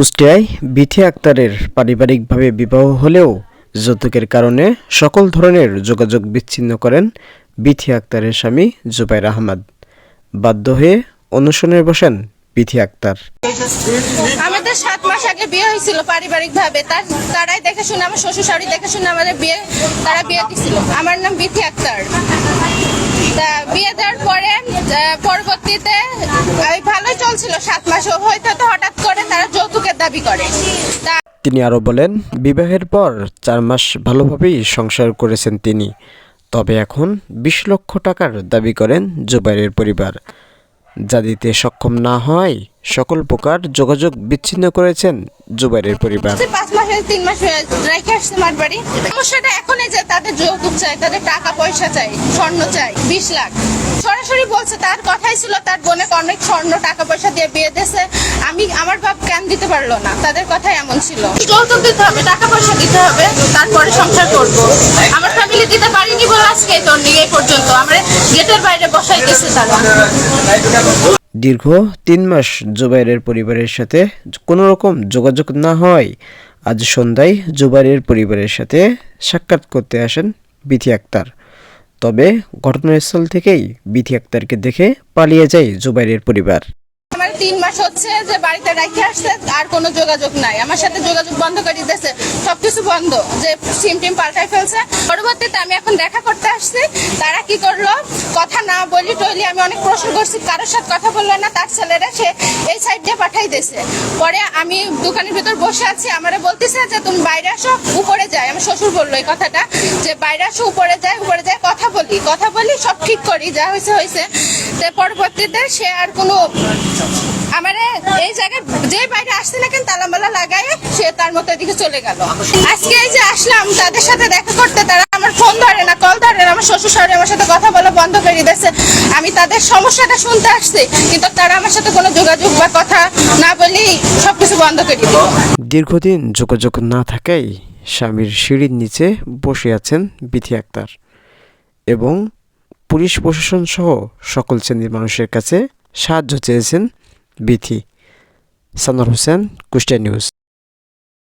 কুষ্টিয়ায় বিথি আক্তারের পারিবারিকভাবে বিবাহ হলেও যৌতুকের কারণে সকল ধরনের যোগাযোগ বিচ্ছিন্ন করেন বিথি আক্তারের স্বামী জুবাইর আহমদ। বাধ্য হয়ে অনুশনে বসেন বিথি আক্তার। আমাদের সাত মাস আগে বিয়ে হয়েছিল পারিবারিক ভাবে তার তারাই দেখে শুনে আমার শ্বশুর শাড়ি দেখে শুনে আমাদের বিয়ে তারা বিয়ে দিছিল। আমার নাম বিথি আক্তার তা বিয়ে দেওয়ার পরে আহ, পরবর্তীতে ওই ভালোই চলছিল সাত মাস। হয়তো তো হঠাৎ করে তারা যৌতুকের দাবি করে। তা তিনি আরও বলেন বিবাহের পর চার মাস ভালোভাবেই সংসার করেছেন তিনি। তবে এখন বিশ লক্ষ টাকার দাবি করেন জুবাইরের পরিবার। যা দিতে সক্ষম না হয় সকল প্রকার যোগাযোগ বিচ্ছিন্ন করেছেন জুবাইরের পরিবার। পাঁচ মাস তিন মাস রেখে আসছে মার বাড়ি। সমস্যাটা এখনই যে তাদের যৌতুক চাই তাদের টাকা পয়সা চাই স্বর্ণ চাই বিশ লাখ। সরাসরি বলছে তার কথাই ছিল তার বোনে অনেক স্বর্ণ টাকা পয়সা দিয়ে বিয়ে দিয়েছে। আমি আমার বাপ কেন দিতে পারল না তাদের কথাই এমন ছিল। যৌতুক দিতে হবে টাকা পয়সা দিতে হবে তারপরে সংসার করব। আমার ফ্যামিলি দিতে পারিনি বলে আজকে তোর নিয়ে এই পর্যন্ত। আমার গেটের বাইরে বসাই দিয়েছে তারা দীর্ঘ তিন মাস জুবাইরের পরিবারের সাথে কোনো রকম যোগাযোগ না হয়। আজ সন্ধ্যায় জুবাইরের পরিবারের সাথে সাক্ষাৎ করতে আসেন বিথি আক্তার। তবে ঘটনাস্থল থেকেই বিধি আক্তারকে দেখে পালিয়ে যায় জুবাইরের পরিবার। আমার তিন মাস হচ্ছে যে বাড়িতে রেখে আসছে, আর কোনো যোগাযোগ নাই। আমার সাথে যোগাযোগ বন্ধ করে দিতেছে। সবকিছু বন্ধ। যে সিম টিম পাল্টাই ফেলছে। পরবর্তীতে আমি এখন দেখা করতে আসছি। তারা কি করল? কথা না বলি টইলি আমি অনেক প্রশ্ন করছি, কারোর সাথে কথা বলল না, তার ছেলেরা সে এই সাইড দিয়ে পাঠাই দিয়েছে। পরে আমি দোকানের ভিতর বসে আছি, আমারে বলতেছে যে, তুমি বাইরে আসো, উপরে যায় আমার শ্বশুর বলল এই কথাটা, যে, বাইরে আসো, উপরে যায় উপরে যায় কথা বলি। কথা বলি, সব ঠিক করি, যা হয়েছে হয়েছে। পরবর্তীতে সে আর কোনো আমারে এই জায়গায় যে বাইরে আসছে না কেন তালামালা লাগায় সে তার মতো এদিকে চলে গেল। আজকে এই যে আসলাম, তাদের সাথে দেখা করতে তারা আমার ফোন ধরে না, কল ধরে না, আমার শ্বশুর শাশুড়ি আমার সাথে কথা বলা বন্ধ করে দিয়েছে। আমি তাদের সমস্যাটা শুনতে আসছি, কিন্তু তারা আমার সাথে কোনো যোগাযোগ বা কথা না বলেই সবকিছু বন্ধ করে দিল দীর্ঘদিন যোগাযোগ না থাকায় স্বামীর সিঁড়ির নিচে বসে আছেন বিথি আক্তার এবং পুলিশ প্রশাসন সহ সকল শ্রেণির মানুষের কাছে সাহায্য চেয়েছেন বিথি। সানোয়ার হোসেন কুষ্টিয়া নিউজ।